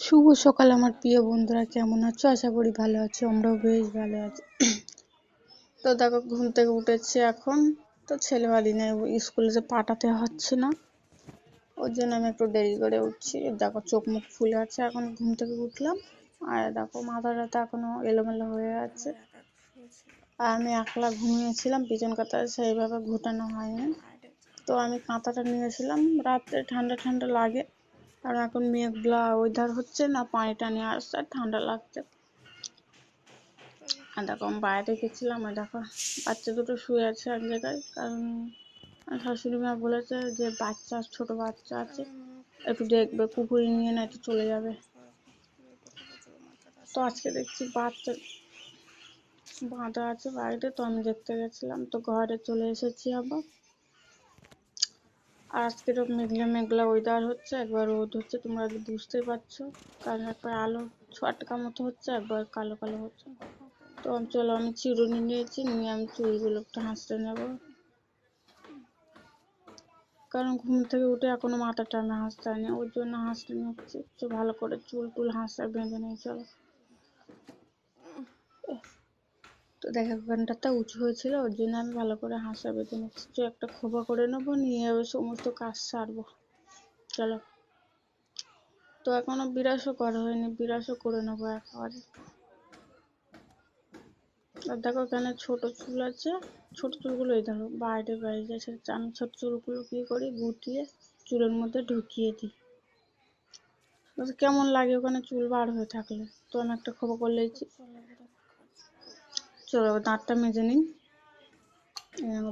শুভ সকাল, আমার প্রিয় বন্ধুরা। কেমন আছো? আশা করি ভালো আছো। আমরাও বেশ ভালো আছি। তো দেখো, ঘুম থেকে উঠেছি এখন। তো ছেলে বাড়ি নেই, স্কুলে যে পাঠাতে হচ্ছে না। ওর জন্য আমি একটু দেরি করে উঠছি। দেখো, চোখ মুখ ফুলে আছে এখন, ঘুম থেকে উঠলাম। আর দেখো মাথা টাথা এখনও এলোমেলো হয়ে আছে। আর আমি একলা ঘুমিয়েছিলাম, পিছন কাতায় সেইভাবে ঘুটানো হয়নি। তো আমি কাঁথাটা নিয়েছিলাম, রাত্রে ঠান্ডা ঠান্ডা লাগে। আর এখন মেঘলা ওয়েদার হচ্ছে না, পানি টানি আসছে ঠান্ডা লাগছে। আর দেখো, আমি বাইরে গেছিলাম আর দেখো, বাচ্চা দুটো শুয়ে আছে এক জায়গায়, কারণ শাশুড়ি মা বলেছে যে বাচ্চা, ছোট বাচ্চা আছে, একটু দেখবে, পুকুরে নিয়ে না একটু চলে যাবে। তো আজকে দেখছি বাচ্চা, বাঁধা আছে বাইরে তো আমি দেখতে গেছিলাম, তো ঘরে চলে এসেছি আবার। আর আজকে তো মেঘলা মেঘলা ওয়েদার হচ্ছে, একবার রোদ হচ্ছে, তোমরা বুঝতেই পারছ। কারণ একবার আলো ছটকা মতো হচ্ছে, একবার কালো কালো হচ্ছে। তো চলো, আমি চিরুনি নিয়েছি, নিয়ে আমি চুলগুলো একটু হাসতে নেব। কারণ ঘুম থেকে উঠে এখনও মাথাটা আমি হাসতে হয়নি, ওর জন্য হাসতে নিচ্ছি তো ভালো করে চুল টুল হাসতে বেঁধে নিয়ে চলো। তো দেখো ঘন্টাটা উঁচু হয়েছিল, ওর জন্য আমি ভালো করে হাসা বেঁধে নিচ্ছি একটা খোপা করে নেব, নিয়ে সমস্ত কাজ সারবো। চলো। তো এখনও বিরাসও করা হয়নি, বিরাসও করে নেব একেবারে। আর দেখো এখানে ছোট চুল আছে, ছোট চুলগুলো এই দেখো, বাইরে বাইরে যাচ্ছে। আমি ছোট চুলগুলো কি করি? গুটিয়ে চুলের মধ্যে ঢুকিয়ে দিই। কেমন লাগে ওখানে চুল বার হয়ে থাকলে? তো আমি একটা খবর করে নিয়েছি চলো দাঁতটা মেজে নিই।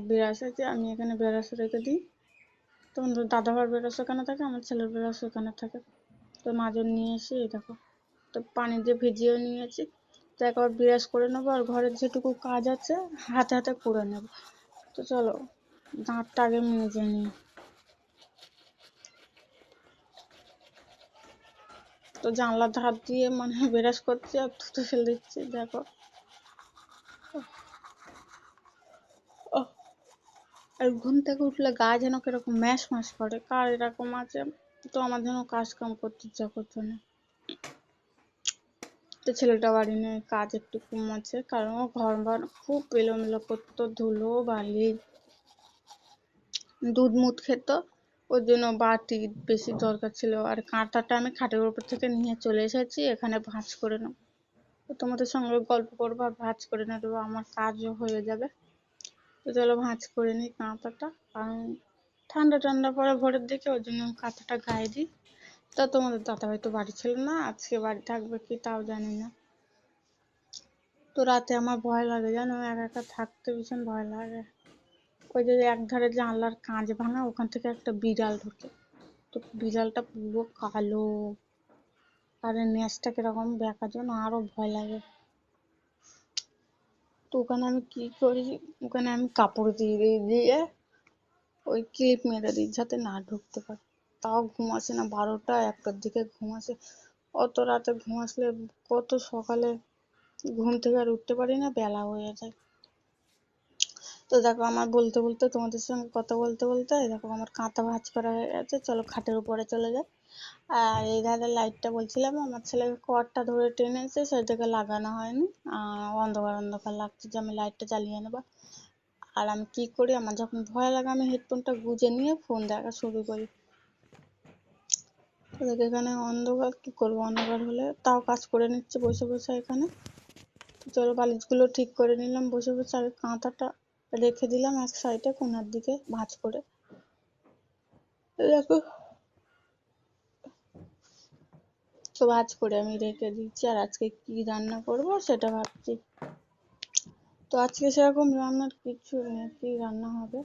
বিরাস আছে আমি এখানে বেরাস রেখে দিই। তখন দাদাভার বেরাস এখানে থাকে, আমার ছেলের বেরাস এখানে থাকে। তো মাজন নিয়ে এসে, এই দেখো, তো পানি দিয়ে ভিজিয়ে নিয়েছি। তো একবার বিরাস করে নেব, আর ঘরের যেটুকু কাজ আছে, হাতে হাতে করে নেব। তো চলো, দাঁতটা আগে মেজে নিই। তো জানলার ধার দিয়ে মানে বিরাস করছি আর থুতু ফেলে দিচ্ছি, দেখো। আর ঘুম থেকে উঠলে গা যেন কীরকম ম্যাশ ম্যাশ করে, কার এরকম আছে? তো আমার যেন কাজ কাম করতে ইচ্ছা করছে না। তো ছেলেটা বাড়ি নেই, কাজ একটু কম আছে, কারণ ঘর বার খুব এলোমেলো করতো, ধুলো, বালি, দুধ মুধ খেত। ওর জন্য বাটি বেশি দরকার ছিল, আর কাঁটাটা আমি খাটের উপর থেকে নিয়ে চলে এসেছি, এখানে ভাঁজ করে নেব। তোমাদের সঙ্গে গল্প করব আর ভাঁজ করে নেব, আমার কাজও হয়ে যাবে। তো চলো ভাঁজ করে নিই কাঁথাটা। কারণ ঠান্ডা ঠান্ডা পরে ভোরের দিকে ওই জন্য কাঁথাটা গায়ে দিই। তা তোমাদের দাদা হয়তো বাড়ি ছিল না, আজকে বাড়ি থাকবে কি তাও জানি না। তো রাতে আমার ভয় লাগে জানো, একা একা থাকতে ভীষণ ভয় লাগে। ওই যে এক ধারে জানলার কাঁচ ভাঙা, ওখান থেকে একটা বিড়াল ঢুকে। তো বিড়ালটা পুরো কালো। আর নেসটা কীরকম দেখার জন্য আরও ভয় লাগে। তো ওখানে আমি কি করি? ওখানে আমি কাপড় দিয়ে দিয়ে ওই ক্লিপ মেরে দিই যাতে না ঢুকতে পারে। তাও ঘুম আসে না, বারোটা একটার দিকে ঘুম আসে। অত রাতে ঘুম আসলে কত সকালে ঘুম থেকে আর উঠতে পারি না, বেলা হয়ে যায়। তো দেখো আমার বলতে বলতে তোমাদের সঙ্গে কথা বলতে বলতে, দেখো আমার কাঁথা ভাঁজ করা হয়ে গেছে, চলো খাটের উপরে চলে যাই। আর এই ধারে লাইটটা বলছিলাম, আমার ছেলেকে কর্ডটা ধরে টেনেছে সেটাকে লাগানো হয়নি। অন্ধকার অন্ধকার লাগছে যে আমি লাইটটা জ্বালিয়ে নেব। আর আমি কি করি, আমার যখন ভয় লাগে, আমি হেডফোনটা গুজে নিয়ে ফোন দেখা শুরু করি। দেখ এখানে অন্ধকার, কি করব? অন্ধকার হলে তাও কাজ করে নিচ্ছে বসে বসে এখানে। চলো বালিশগুলো ঠিক করে নিলাম, বসে বসে আগে কাঁথাটা রেখে দিলাম এক সাইডে কোনার দিকে ভাঁজ করে। দেখো তো ভাজ করে আমি রেখে দিচ্ছি, আর আজকে কি রান্না করব সেটা ভাবছি। তো আজকে সেরকম রান্নার কিছু নেই, কি রান্না হবে?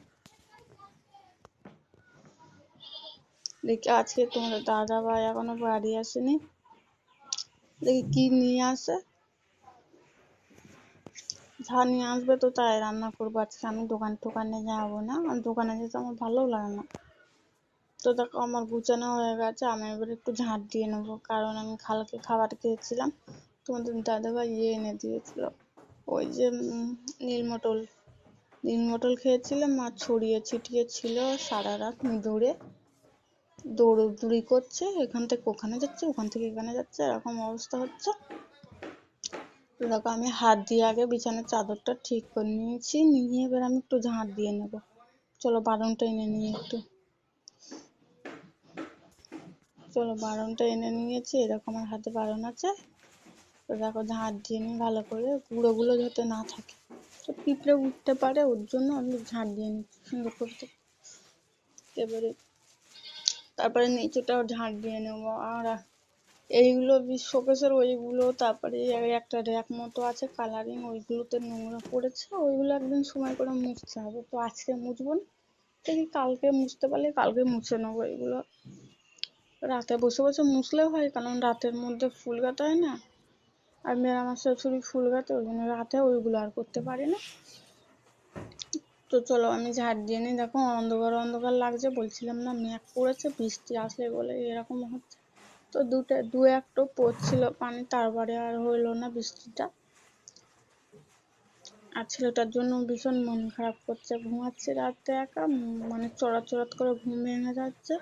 দেখি, আজকে তোমাদের দাদা ভাই এখনও বাড়ি আসেনি। দেখি কি নিয়ে আসে। যা নিয়ে আসবে তো তাই রান্না করব। আজকে আমি দোকান টোকানে যাব না, আর দোকানে যেতে আমার ভালো লাগে না। তো দেখো আমার গুছানো হয়ে গেছে, আমি এবার একটু ঝাঁট দিয়ে নেব। কারণ আমি কালকে খাবার খেয়েছিলাম তোমাদের দাদাভাই ইয়ে এনে দিয়েছিল। ওই যে নীল মটল। নীল মটল খেয়েছিলাম আর ছড়িয়ে ছিটিয়ে ছিল সারা রাত দূরে দৌড়দৌড়ি করছে, এখান থেকে ওখানে যাচ্ছে, ওখান থেকে এখানে যাচ্ছে, এরকম অবস্থা হচ্ছে। দেখো আমি হাত দিয়ে আগে বিছানার চাদরটা ঠিক করে নিয়েছি, নিয়ে এবার আমি একটু ঝাঁট দিয়ে নেব। চলো বারনটা এনে নিয়ে একটু। চলো বারনটা এনে নিয়েছি, এরকম আমার হাতে বারন আছে। তো দেখো ঝাঁট দিয়ে নিই ভালো করে, গুঁড়োগুলো যাতে না থাকে। তো পিঁপড়ে উঠতে পারে, ওর জন্য আমি ঝাঁট দিয়ে নিচ্ছি সুন্দর করতে এবারে তারপরে নিচেটাও ঝাঁট দিয়ে নেব, আর এইগুলো শোকেসের ওইগুলো, তারপরে একটা র্যাক মতো আছে, কালারিং, ওইগুলোতে নোংরা পড়েছে, ওইগুলো একদিন সময় করে মুছতে হবে। তো আজকে মুছবো না, দেখি কালকে মুছতে পারলে কালকে মুছে নেব এগুলো। রাতে বসে বসে মুছলেও হয়, কারণ রাতের মধ্যে ফুল গাঁথা হয় না। আর মেয়ের শাশুড়ি ফুল গাঁথে, ওই জন্য রাতে ওইগুলো আর করতে পারি না। তো চলো আমি ঝাড় দিয়ে নিই। দেখো অন্ধকার অন্ধকার লাগছে, বলছিলাম না মেঘ পড়েছে বৃষ্টি আসলে বলে এরকম হচ্ছে। তো দুটো, দু একটো পড়ছিল পানি তারপরে আর হইল না বৃষ্টিটা। আর ছেলেটার জন্য ভীষণ মন খারাপ করছে, ঘুমাচ্ছে রাতে একা মানে চড়াচড়াত করে ঘুম ভেঙে যাচ্ছে।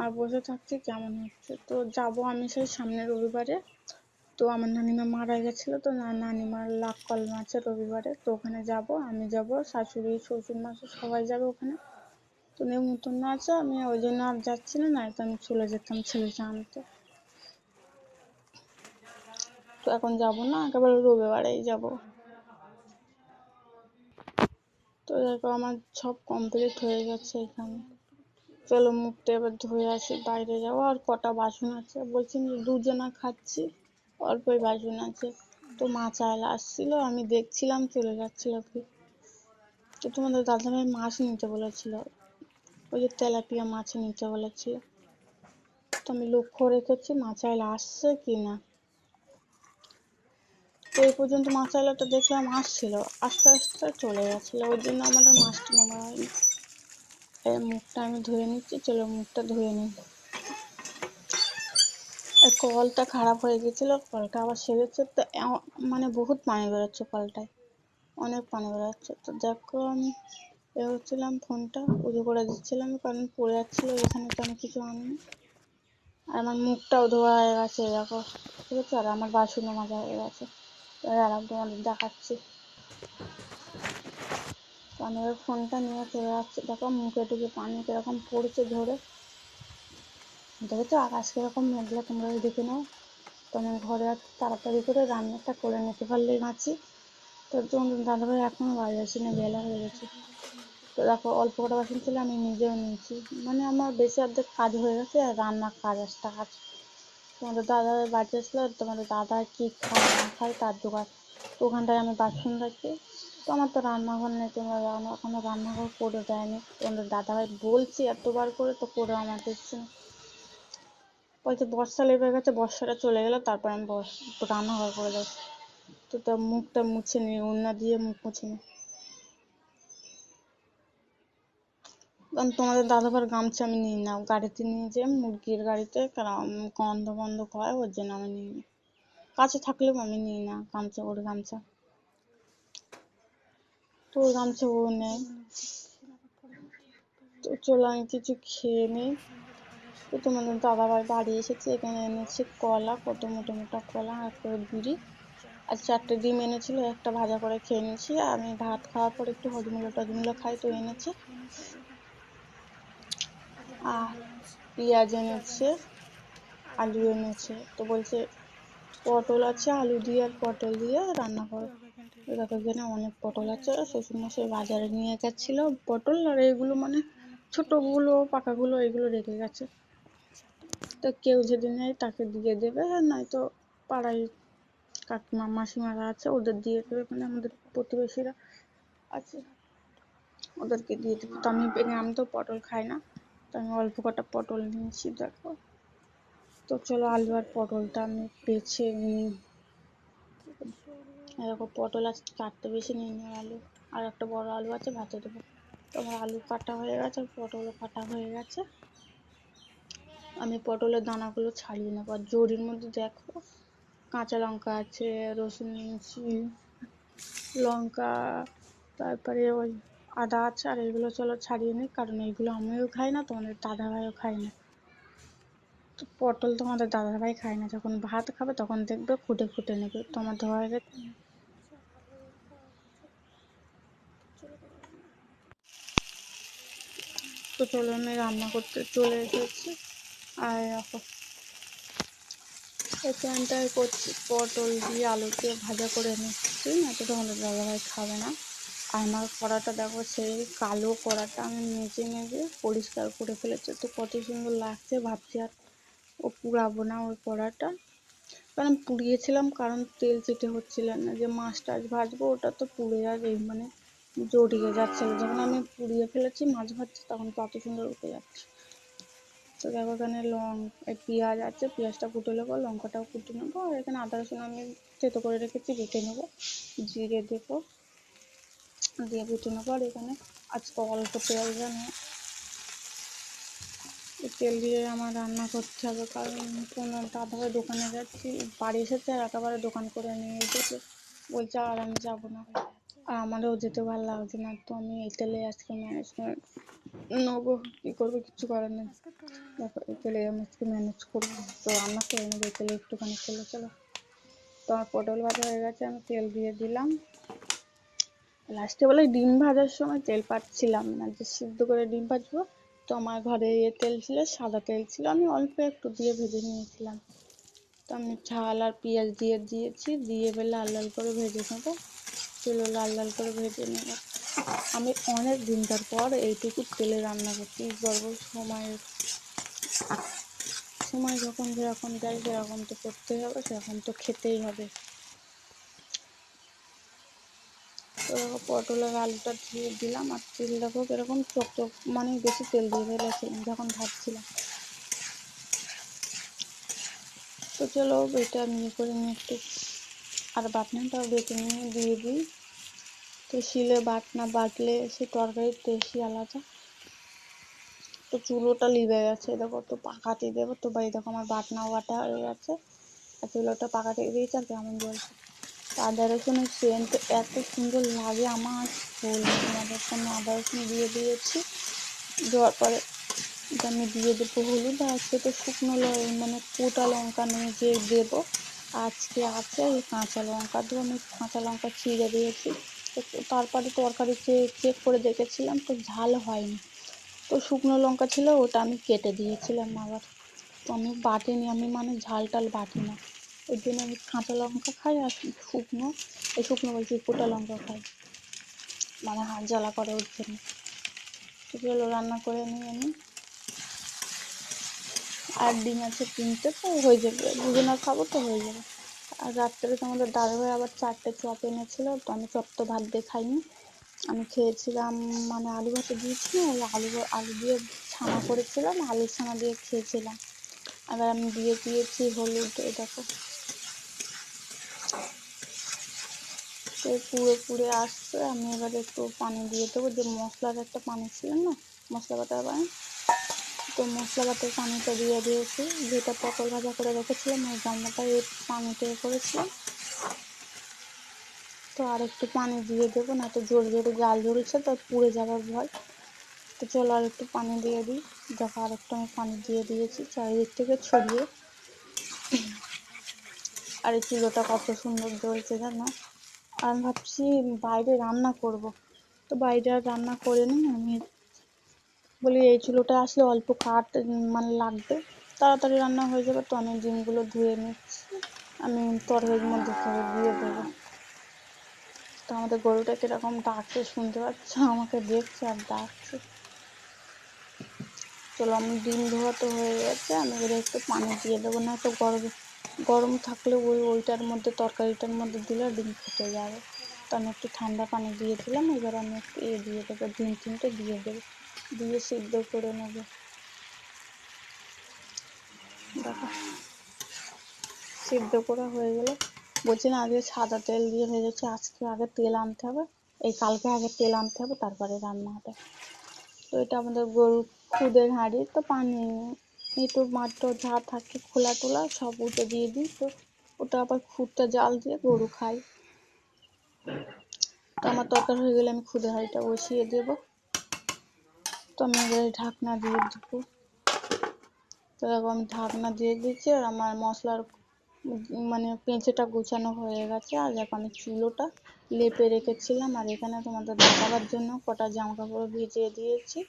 আর বসে থাকছি কেমন হচ্ছে? তো যাব আমি সেই সামনের রবিবারে। তো আমার নানিমা মারা গেছিল, তো নানিমার লাভ আছে রবিবারে। তো ওখানে যাব, আমি যাব, শাশুড়ি, শ্বশুর মাসু সবাই যাবে ওখানে। তো নেমন্তন্ন আছে, আমি ওই জন্য আর যাচ্ছি না, নয়তো আমি চলে যেতাম ছেলেকে আনতে। তো এখন যাব না, একেবারে রবিবারেই যাব। তো দেখো আমার সব কমপ্লিট হয়ে গেছে এখানে। চলো মুখটা এবার ধুয়ে আসি, বাইরে যাব। আর কটা বাসন আছে? বলছি দুজনা খাচ্ছি, অল্পই বাসন আছে। তো মা চাইলে আসছিল, আমি দেখছিলাম, চলে যাচ্ছিল কি তো তোমাদের দাদাভাই মাছ নিতে বলেছিল। ওই যে তেলাপিয়া মাছ নিতে বলেছিল। তো আমি লক্ষ্য রেখেছি মাছ আইলা আসছে কি না তো এই পর্যন্ত মাছ আইলাটা দেখলাম, আসছিল। আস্তে আস্তে চলে গেছিল। ওই জন্য আমার আর মাছটা নেওয়া হয়নি। এই মুখটা আমি ধুয়ে নিচ্ছি, চলো মুখটা ধুয়ে নিই। কলটা খারাপ হয়ে গেছিল, কলটা আবার সেরেছে তো মানে বহুত পানি বেরোচ্ছে কলটায়। অনেক পানি বেরোচ্ছে, তো দেখো আমি এ হচ্ছিলাম ফোনটা পুজো করে দিচ্ছিলাম, কারণ পড়ে যাচ্ছিল, এখানে তো আমি কিছু আনিনি আর আমার মুখটাও ধোয়া হয়ে গেছে, দেখো, ঠিক আছে? আর আমার বাসনও মাজা হয়ে গেছে। আর আমি তোমাদের দেখাচ্ছি। তো এবার ফোনটা নিয়ে চলে যাচ্ছি দেখো মুখে টুকে পানি কীরকম পড়ছে ধরে। দেখেছ? আকাশ কীরকম মেঘলা, তোমরা দেখে নাও। তো আমি ঘরে তাড়াতাড়ি করে রান্নাটা করে নিতে পারলেই বাঁচি। তো দাদাভাই এখনও বাড়ি আসেনি বেলা হয়ে গেছে। তো দেখো, অল্প কটা বাসন ছিল, আমি নিজেও নিয়েছি। মানে আমার বেশি অর্ধেক কাজ হয়ে গেছে আর রান্নার কাজ, একটা কাজ। তোমাদের দাদা বাড়ি আসলে তোমাদের দাদা কি খায়, না খায় তার জোগাড়। তো ওখানটায় আমি বাসন রাখি। তো আমার তো রান্নাঘর নেই, তোমরা জানো, এখনও রান্নাঘর করে দেয়নি। তোমাদের দাদাভাই বলছি এতবার করে, তো করে আমার দিচ্ছে না। বলছে, বর্ষা লেগে গেছে, বর্ষাটা চলে গেলো, তারপর আমি রান্নাঘর করে দেবো। তো তার মুখটা মুছে নিই ওড়না দিয়ে মুখ মুছে নিই কারণ তোমাদের দাদাভার গামছা আমি নিই না গাড়িতে নিয়ে যেয়ে, মুরগির গাড়িতে, কারণ গন্ধ বন্ধ হয়, ওর জন্য আমি নিই না। কাছে থাকলেও আমি নিই না গামছা, ওর গামছা। তো গামছা ও নেয়। তো চলো আমি কিছু খেয়ে নিই। তো তোমাদের দাদাভাই বাড়ি এসেছে, এখানে এনেছে কলা, কত মোটা মোটা কলা আর করে বিড়ি। আর চারটে ডিম এনেছিল, একটা ভাজা করে খেয়ে নিয়েছি। আমি ভাত খাওয়ার পর একটু হজমুলো টজমুলো খাই, তো এনেছে। আর পেঁয়াজ এনেছে, আলু এনেছে। তো বলছে পটল আছে, আলু দিয়ে আর পটল দিয়ে রান্না করো। দেখো এখানে অনেক পটল আছে। শ্বশুরমশাই বাজারে নিয়ে গেছিল পটল, আর এগুলো মানে ছোটোগুলো, পাকাগুলো এগুলো রেখে গেছে। তো কেউ যদি নেয় তাকে দিয়ে দেবে নয়তো পাড়ায় কাকিমা, মাসিমারা আছে, ওদের দিয়ে দেবে মানে আমাদের প্রতিবেশীরা আছে। ওদেরকে দিয়ে দেবে। তো আমি আমি তো পটল খাই না, তো আমি অল্প কটা পটল নিয়েছি, দেখো। তো চলো আলু আর পটলটা আমি বেছে এরকম পটল আছে চারটে বেশি নিয়ে নিই আলু। আর একটা বড় আলু আছে ভাতে দেবো। তো আমার আলু কাটা হয়ে গেছে পটলও কাটা হয়ে গেছে। আমি পটলের দানাগুলো ছাড়িয়ে নেব। আর জরির মধ্যে দেখো, কাঁচা লঙ্কা আছে, রসুন নিয়েছি, লঙ্কা, তারপরে ওই আদা আছে, আর এগুলো চলো ছাড়িয়ে নিই, কারণ এইগুলো আমিও খাই না, তোমাদের দাদাভাইও খাই না। তো পটল তো আমাদের দাদাভাই খায় না। যখন ভাত খাবে তখন দেখবে খুঁটে খুঁটে নেবে। তো আমার ধোয়া হয়ে গেছে তো চলো আমি রান্না করতে চলে এসেছি। আর এখানটায় করছি পটল দিয়ে আলু দিয়ে ভাজা করে নিচ্ছি। না তো তোমাদের দাদাভাই খাবে না। আর আমার কড়াটা দেখো, সেই কালো কড়াটা আমি মেজে মেজে পরিষ্কার করে ফেলেছি। তো কত সুন্দর লাগছে, ভাবছি আর ও পুড়াবো না ওই কড়াটা। কারণ পুড়িয়েছিলাম, কারণ তেল চিটে হচ্ছিল না। যে মাছ টাছ ভাজবো, ওটা তো পুড়ে যাবে মানে জড়িয়ে যাচ্ছিল যখন আমি পুড়িয়ে ফেলেছি, মাছ ভাজছি, তখন কত সুন্দর উঠে যাচ্ছে। তো দেখো এখানে লং পেঁয়াজ আছে, পেঁয়াজটা কুটে নেব, লঙ্কাটাও কুটে নেব, আর এখানে আদা, রসুন আমি থেতো করে রেখেছি, বেটে নেব, জিরে দেবো, দিয়ে বেটে নেব, আর এখানে আজকে অল্প তেল এই তেল দিয়ে আমার রান্না করতে হবে, কারণ কোনো দাদাভাই দোকানে যাচ্ছি, বাড়ি এসেছে আর একেবারে দোকান করে নিয়ে এসেছে। বলছে আর আমি যাব না। আমারও যেতে ভালো লাগছে না। তো আমি এই আজকে ম্যানেজ নেব। কী করব কিছু করার নেই। দেখো আমি আজকে ম্যানেজ করব। তো রান্না করে নেব এই তেলে একটুখানি তেলে চলো। তো আমার পটল ভাজা হয়ে গেছে, আমি তেল দিয়ে দিলাম। লাস্টে বলে ডিম ভাজার সময় তেল পাচ্ছিলাম না, যে সিদ্ধ করে ডিম ভাজবো। তো আমার ঘরে ইয়ে তেল ছিল, সাদা তেল ছিল। আমি অল্প একটু দিয়ে ভেজে নিয়েছিলাম। তো আমি ঝাল আর পেঁয়াজ দিয়ে দিয়েছি, দিয়ে এবার লাল লাল করে ভেজে নেব। চলো লাল লাল করে ভেজে নেব। আমি অনেক দিনকার পর এইটুকু তেলে রান্না করছি কি করব সময়ের। সময় যখন যেরকম যায়, সেরকম তো করতেই হবে, সেরকম তো খেতেই হবে। তো দেখো পটল আর আলুটা দিয়ে দিলাম, আর তেল দেখো এরকম চকচক মানে বেশি তেল দিয়ে ফেলেছিলাম যখন ভাবছিলাম তো চলো, এটা নিয়ে করে নিয়ে একটু। আর বাটনাটাও বেটে নিয়ে দিয়ে দিই। তো শিলে বাটনা বাটলে সে তরকারির টেস্টই আলাদা। তো চুলোটা লিবে গেছে, দেখো তো পাকাতে দেবো তো বাড়ি দেখো আমার বাটনা বাটা হয়ে গেছে। আর চুলোটা পাকাতে দিয়েছে আর কেমন বলছে? আদা রসুনের সেন্ট এত সুন্দর লাগে আমার বলব তোমাদের সামনে আদা রসুন দিয়ে দিয়েছি। দেওয়ার পরে আমি দিয়ে দেবো হলুদ আর তো শুকনো মানে কোটা লঙ্কা নিয়ে যে দেবো আজকে আছে ওই কাঁচা লঙ্কা দিয়ে আমি কাঁচা লঙ্কা ছিঁড়ে দিয়েছি। তারপরে তরকারি চেক করে দেখেছিলাম, তো ঝাল হয়নি। তো শুকনো লঙ্কা ছিল, ওটা আমি কেটে দিয়েছিলাম আবার। তো আমি বাটিনি, আমি মানে ঝাল টাল বাটি না ওই জন্য আমি কাঁচা লঙ্কা খাই আর শুকনো, এই শুকনো বলছি গোটা লঙ্কা খাই। মানে হাত জ্বালা করে ওর জন্য। রান্না করে নিই আমি। আর ডিম আছে তিনটে, তো হয়ে যাবে। দুজনে খাব তো হয়ে যাবে। আর রাত্রে তো আমাদের দাদাভাই আবার চারটে চপ এনেছিল, তো আমি চপ তো ভাত দিয়ে খাইনি। আমি খেয়েছিলাম মানে আলু ভাতে দিয়েছি ওই আলু আলু দিয়ে ছানা করেছিলাম আলু ছানা দিয়ে খেয়েছিলাম। আবার আমি দিয়ে দিয়েছি হলুদ দেখো। তো পুড়ে পুড়ে আসছে, আমি এবার একটু পানি দিয়ে দেবো। যে মশলার একটা পানি ছিল না, মশলা বাটার পানি তো মশলা বাটার পানিটা দিয়ে দিয়েছি। যেটা পটল ভাজা করে রেখেছিলাম ওই রান্নাটা এই পানিতে করেছিলাম। তো আর একটু পানি দিয়ে দেবো, না তো জোরে জোরে জাল জ্বলছে তো পুড়ে যাওয়ার ভয়। তো চলো আর একটু পানি দিয়ে দিই। দেখো আর একটু আমি পানি দিয়ে দিয়েছি, চারিদিক থেকে ছড়িয়ে। আর এই চুলোটা কত সুন্দর জ্বলছে জানো। আর আমি ভাবছি বাইরে রান্না করব। তো বাইরে আর রান্না করে নিই আমি বলি এই চুলোটা আসলে অল্প কাঠ মানে লাগবে। তাড়াতাড়ি রান্না হয়ে যাবে তো, আমি ডিমগুলো ধুয়ে নিচ্ছি। আমি তরকারির মধ্যে দিয়ে দেবো। তো আমাদের গরুটা কীরকম ডাকছে শুনতে পাচ্ছ? আমাকে দেখছে আর ডাকছে। চলো, আমি ডিম ধোয়া তো হয়ে গেছে, আমি এবার একটু পানি দিয়ে দেবো, না তো গরম গরম থাকলে ওই, ওইটার মধ্যে, তরকারিটার মধ্যে দিলে ডিম ফুটে যাবে। তো আমি একটু ঠান্ডা পানি দিয়ে দিলাম, এবার আমি একটু ইয়ে দিয়ে দেবো, ডিম তিনটে দিয়ে দেবো। দিয়ে সিদ্ধ করে নেব। দেখো, সিদ্ধ করা হয়ে গেলে। বলছি না, আজকে সাদা তেল দিয়ে ভেজেছি, আজকে আগে তেল আনতে হবে। এই কালকে আগে তেল আনতে হবে, তারপরে রান্না হবে। তো এটা আমাদের গরু খুদের হাঁড়ি, তো পানি একটু মাত্র যা থাকে খোলা টোলা সব উঠে দিয়ে দিই। তো ওটা আবার খুদটা জাল দিয়ে গরু খাই তো আমার তরকারি হয়ে গেলে আমি খুদের হাঁড়িটা বসিয়ে দেবো। তো আমি এবারে ঢাকনা দিয়ে দেবো। তো এরকম ঢাকনা দিয়ে দিচ্ছি আর আমার মশলার মানে পেঁচেটা গোছানো হয়ে গেছে। আর দেখো আমি চুলোটা লেপে রেখেছিলাম আর এখানে তোমাদের দেখাবার জন্য কটা জামা কাপড় ভিজিয়ে দিয়েছি।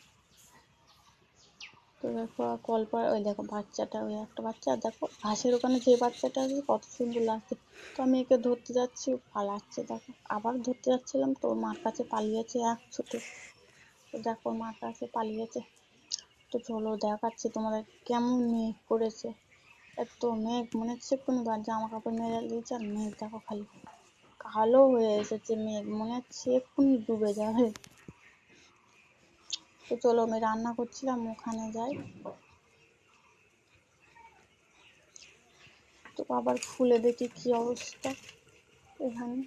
তো দেখো কলপা ওই দেখো বাচ্চাটা, ওই একটা বাচ্চা। আর দেখো ঘাসের ওখানে যে বাচ্চাটা আছে কত সুন্দর লাগছে। তো আমি একে ধরতে যাচ্ছি পালাচ্ছে। দেখো আবার ধরতে যাচ্ছিলাম তো মার কাছে পালিয়েছে এক ছুটে তো দেখো মার কাছে পালিয়েছে তো চলো দেখাচ্ছি তোমাদের কেমন মেঘ করেছে। এত মেঘ, মনে হচ্ছে বা জামা কাপড় মেরে দিয়েছে আর মেঘ দেখো খালি। কালো হয়ে এসেছে মেঘ, মনে হচ্ছে এক্ষুনি ডুবে যাবে। তো চলো, আমি রান্না করছিলাম, ওখানে যাই। তো আবার খুলে দেখি কি অবস্থা এখানে।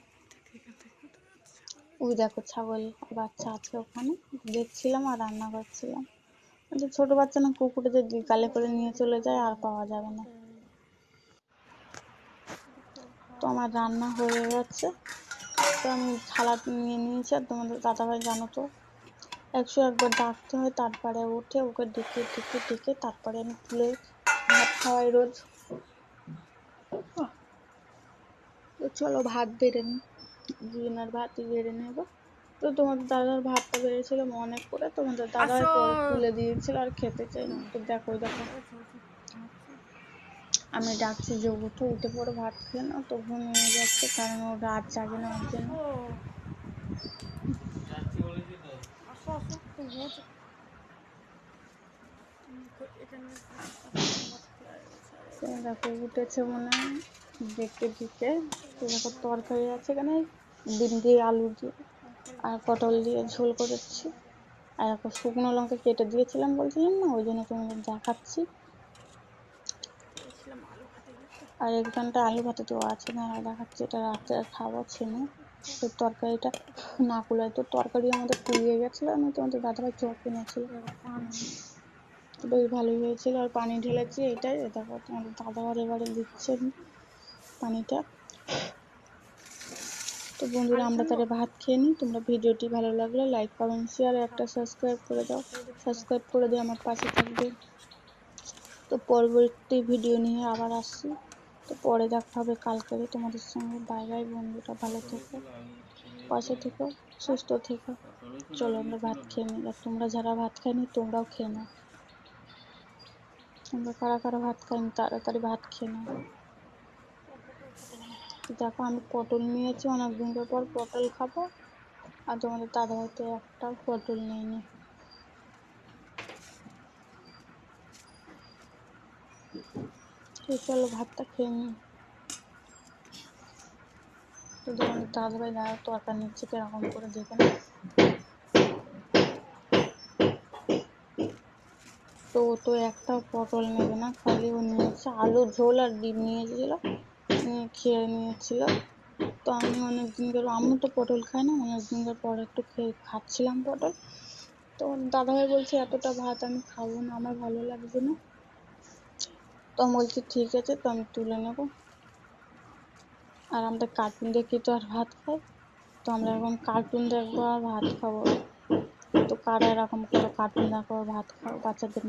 ওই দেখো ছাগল বাচ্চা আছে ওখানে। দেখছিলাম আর রান্না করছিলাম। ছোট বাচ্চা না কুকুরে যদি গালে করে নিয়ে চলে যায়, আর পাওয়া যাবে না। তো আমার রান্না হয়ে গেছে। তো আমি থালা নিয়ে নিয়েছি, আর তোমাদের দাদাভাই জানো তো, একশো একবার ডাকতে হয়, তারপরে উঠে ওকে ডেকে ডেকে ডেকে তারপরে আমি তুলে ভাত খাওয়াই রোজ। চলো ভাত বেড়ে নিই। দুজনের ভাতই বেড়ে নেব। তো তোমাদের দাদার ভাতটা বেড়েছিল অনেক করে তোমাদের দাদা তুলে দিয়েছিল আর খেতে চাই না। তো দেখো দেখো। আমি ডাকছি যে উঠে উঠে পরে ভাত খেয়ে নাও। তো ঘুমিয়ে যাচ্ছে কারণ ও রাত জাগে না ওর জন্য। দেখো উঠেছে মনে হয় দেখতে দিতে তো দেখো তরকারি আছে এখানে। ডিম দিয়ে আলু দিয়ে আর পটল দিয়ে ঝোল করেছি। আর এখন শুকনো লঙ্কা কেটে দিয়েছিলাম বলছিলাম না, ওই জন্য তোমাদের দেখাচ্ছি। আর এখানটা আলু ভাতে তো আছে, না দেখাচ্ছি, এটা রাত্রে খাওয়া ছিল তো তরকারিটা না কুলায় তো তরকারি আমাদের কুলিয়ে গেছিল, আমি তোমাদের দাদাভাই চপ কিনেছিল। বেশ ভালোই হয়েছিল, আর পানি ঢেলেছি, এটাই। দেখো তোমাদের দাদাভাই এবারে দিচ্ছেন পানিটা। তো বন্ধুরা আমরা তাহলে ভাত খেয়ে নিই। তোমরা ভিডিওটি ভালো লাগলে লাইক কমেন্ট শেয়ার একটা সাবস্ক্রাইব করে দাও। সাবস্ক্রাইব করে দিয়ে আমার পাশে থাকবে। তো পরবর্তী ভিডিও নিয়ে আবার আসছি। তো পরে দেখা হবে কালকে তোমাদের সঙ্গে। বাই বাই বন্ধুরা ভালো থেকো। পাশে থেকো সুস্থ থেকো। চলো আমরা ভাত খেয়ে নিই। আর তোমরা যারা ভাত খাইনি তোমরাও খেয়ে নাও। তোমরা কারা কারা ভাত খাইনি তাড়াতাড়ি ভাত খেয়ে নাও। দেখো, আমি পটল নিয়েছি অনেক দিন পর পটল খাব। আর তোমাদের দাদা হয়তো একটা পটল নেয়নি তো চলো ভাতটা খেয়ে নিই। তো তোমাদের দাদাভাই দাদা তরকারি নিচ্ছে, কীরকম করে দেখে না তো তো একটাও পটল নেবে না, খালি ও নিয়েছে আলু ঝোল আর ডিম নিয়েছিল। নিয়ে খেয়ে নিয়েছিল তো আমি অনেক দিন ধরে আমি তো পটল খাই না অনেক দিন ধরে পরে একটু খেয়ে খাচ্ছিলাম পটল। তো দাদাভাই বলছে, এতটা ভাত আমি খাব না, আমার ভালো লাগছে না। তো আমি বলছি, ঠিক আছে, তো আমি তুলে নেব। আর আমরা কার্টুন দেখি তো আর ভাত খাই। তো আমরা এখন কার্টুন দেখব আর ভাত খাব। তো কারা এরকম করে কার্টুন দেখো, ভাত খাও, বাচ্চাদের